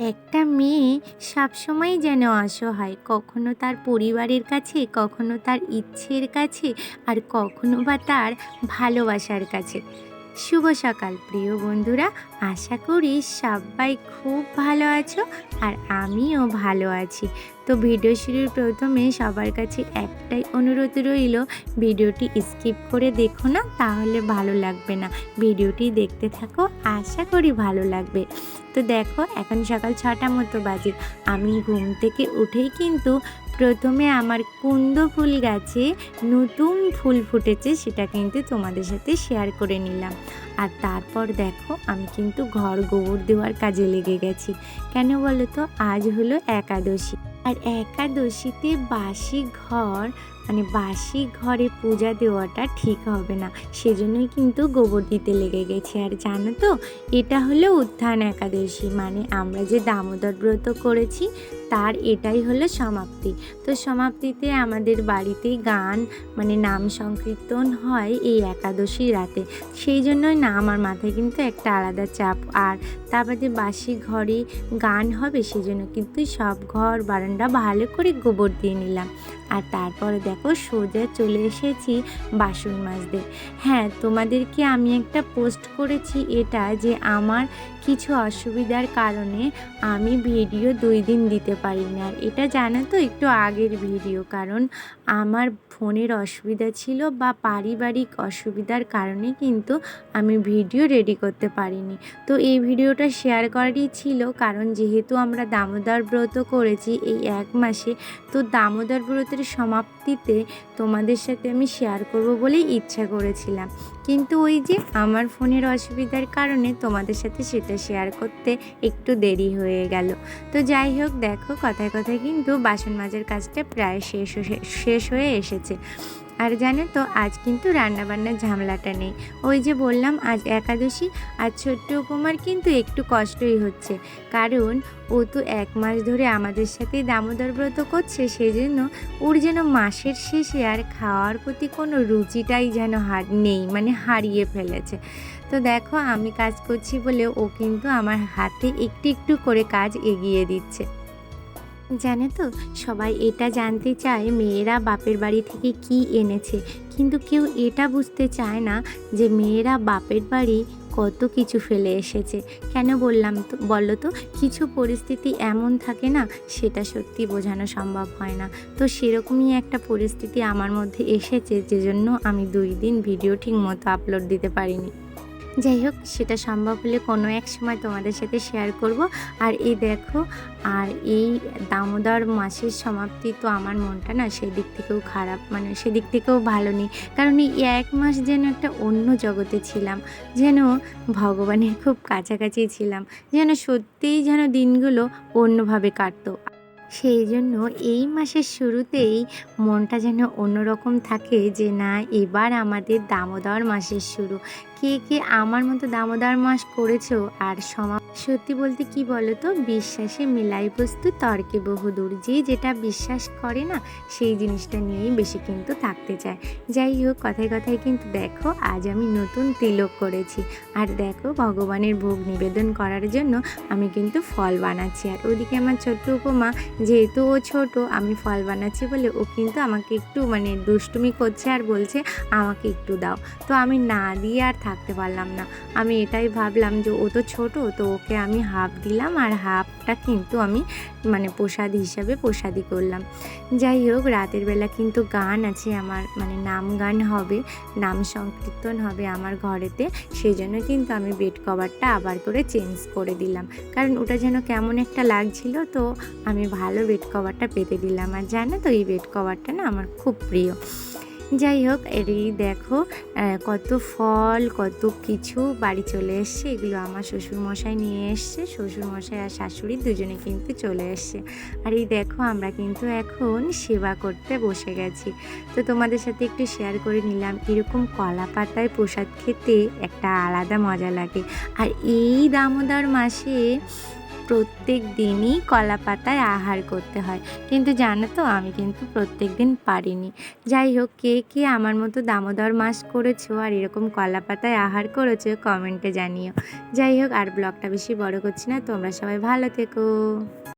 একটা মেয়ে সবসময় যেন অসহায়, কখনো তার পরিবারের কাছে, কখনো তার ইচ্ছের কাছে, আর কখনো বা তার ভালোবাসার কাছে। শুভ সকাল, প্রিয় বন্ধুরা। আশা করি সবাই খুব ভালো আছো আর আমিও ভালো আছি। তো ভিডিও শুরুর প্রথমে সবার কাছে একটাই অনুরোধ রইল, ভিডিওটি স্কিপ করে দেখো না, তাহলে ভালো লাগবে না। ভিডিওটি দেখতে থাকো, আশা করি ভালো লাগবে। তো দেখো, এখন সকাল ছটা মতো বাজে। আমি ঘুম থেকে উঠেই কিন্তু প্রথমে আমার কুন্দ ফুল গাছে নতুন ফুল ফুটেছে, সেটা কিন্তু তোমাদের সাথে শেয়ার করে নিলাম। আর তারপর দেখো, আমি কিন্তু ঘর গোবর দেওয়ার কাজে লেগে গেছি। কেন বলো তো? আজ হলো একাদশী। আর একাদশীতে বাসি ঘর মানে বাসি ঘরে পূজা দেওয়াটা ঠিক হবে না। সেজন্যই কিন্তু গোবর দিতে লেগে গেছে। আর জানো তো, এটা হলো উত্থান একাদশী। মানে আমরা যে দামোদর ব্রত করেছি, তার এটাই হলো সমাপ্তি। তো সমাপ্তিতে আমাদের বাড়িতে গান মানে নাম সংকীর্তন হয় এই একাদশী রাতে। সেই জন্যই না, আমার মাথায় কিন্তু একটা আলাদা চাপ। আর তার বাদে বাসি ঘরে গান হবে, সেজন্য কিন্তু সব ঘর বারান্দা ভালো করে গোবর দিয়ে নিলাম। আর তারপরে দেখো সোজা চলে এসেছি বাসন মাজতে। হ্যাঁ তোমাদেরকে আমি একটা পোস্ট করেছি এটা যে আমার কিছু অসুবিধার কারণে আমি ভিডিও দুই দিন দিতে পারি না এটা জানো তো, একটু আগের ভিডিও কারণ আমার ফোনের অসুবিধা ছিল বা পারিবারিক অসুবিধার কারণে কিন্তু আমি ভিডিও রেডি করতে পারিনি। তো এই ভিডিওটা শেয়ার করারই ছিল, কারণ যেহেতু আমরা দামোদর ব্রত করেছি এই এক মাসে, তো দামোদর ব্রতের সমাপ্তিতে তোমাদের সাথে আমি শেয়ার করব বলেই ইচ্ছা করেছিলাম। কিন্তু ওই যে আমার ফোনের অসুবিধার কারণে তোমাদের সাথে সেটা শেয়ার করতে একটু দেরি হয়ে গেল। তো যাই হোক, দেখো কথায় কথায় কিন্তু বাসন মাজার কাজটা প্রায় শেষ শেষ হয়ে এসেছে। আর জানো তো, আজ কিন্তু রান্নাবান্নার ঝামেলাটা নেই। ওই যে বললাম, আজ একাদশী, আর ছোট্ট উপমার কিন্তু একটু কষ্টই হচ্ছে। কারণ, ও তো এক মাস ধরে আমাদের সাথেই দামোদর ব্রত করছে সেই জন্য ওর যেন মাসের শেষে আর খাওয়ার প্রতি কোনো রুচিটাই যেন হার, নেই মানে হারিয়ে ফেলেছে। তো দেখো, আমি কাজ করছি বলে ও কিন্তু আমার হাতে একটু একটু করে কাজ এগিয়ে দিচ্ছে। জানে তো, সবাই এটা জানতে চায় মেয়েরা বাপের বাড়ি থেকে কি এনেছে। কিন্তু কেউ এটা বুঝতে চায় না যে মেয়েরা বাপের বাড়ি কত কিছু ফেলে এসেছে। কেন বললাম তো, বলো তো, কিছু পরিস্থিতি এমন থাকে না, সেটা সত্যি বোঝানো সম্ভব হয় না। তো সেরকমই একটা পরিস্থিতি আমার মধ্যে এসেছে যে জন্য আমি দুই দিন ভিডিও ঠিক মতো আপলোড দিতে পারিনি। যাই হোক, সেটা সম্ভব হলে কোনো এক সময় তোমাদের সাথে শেয়ার করব। আর এই দেখো, আর এই দামোদর মাসের সমাপ্তি তো আমার মনটা না সেদিক থেকেও খারাপ মানে সেদিক থেকেও ভালো নেই। কারণ এই এক মাস যেন একটা অন্য জগতে ছিলাম, যেন ভগবানের খুব কাছাকাছি ছিলাম, যেন সত্যিই যেন দিনগুলো অন্যভাবে কাটতো। সেই জন্য এই মাসের শুরুতেই মনটা যেন অন্যরকম থাকে যে না, এবার আমাদের দামোদর মাসের শুরু। কে কে আমার মতো দামোদর মাস করেছ? আর সমা সত্যি বলতে কি বলো তো বিশ্বাসে মেলাই বস্তু তর্কে বহুদূর। যে যেটা বিশ্বাস করে না, সেই জিনিসটা নিয়েই বেশি কিন্তু থাকতে চায়। যাই হোক, কথায় কথায় কিন্তু দেখো, আজ আমি নতুন তিলক করেছি। আর দেখো, ভগবানের ভোগ নিবেদন করার জন্য আমি কিন্তু ফল বানাচ্ছি। আর ওদিকে আমার ছোট্ট উপমা, যেহেতু ও ছোট, আমি ফল বানাচ্ছি বলে ও কিন্তু আমাকে একটু মানে দুষ্টুমি করছে আর বলছে, আমাকে একটু দাও। তো আমি না দিয়ে আর থাকতে পারলাম না। আমি এটাই ভাবলাম যে ও তো ছোট, তো ওকে আমি হাফ দিলাম আর হাফটা কিন্তু আমি মানে প্রসাদ হিসাবে প্রসাদই করলাম। যাই হোক, রাতের বেলা কিন্তু গান আছে আমার মানে নাম গান হবে, নাম সংকীর্তন হবে আমার ঘরেতে, সেই জন্য কিন্তু আমি বেড কভারটা আবার করে চেঞ্জ করে দিলাম। কারণ ওটা যেন কেমন একটা লাগছিল, তো আমি ভালো বেড কভারটা পেতে দিলাম। আর জানো তো, এই বেড কভারটা না আমার খুব প্রিয়। যাই হোক এই দেখো কত ফল, কত কিছু বাড়ি চলে এসছে, এগুলো আমার শ্বশুরমশাই নিয়ে এসছে, শ্বশুরমশাই আর শাশুড়ি দুজনে কিন্তু চলে এসছে। আর এই দেখো, আমরা কিন্তু এখন সেবা করতে বসে গেছি। তো তোমাদের সাথে একটু শেয়ার করে নিলাম এরকম কলা পাতায় প্রসাদ খেতে একটা আলাদা মজা লাগে। আর এই দামোদর মাসে প্রত্যেক দিনই কলা পাতায় আহার করতে হয়। কিন্তু জানো তো, আমি কিন্তু প্রত্যেক দিন পারিনি। যাই হোক, কে কে আমার মতো দামোদর মাস করেছ আর এরকম কলা পাতায় আহার করেছ কমেন্টে জানিও। যাই হোক, আর ব্লগটা বেশি বড় করছি না, তোমরা সবাই ভালো থেকো।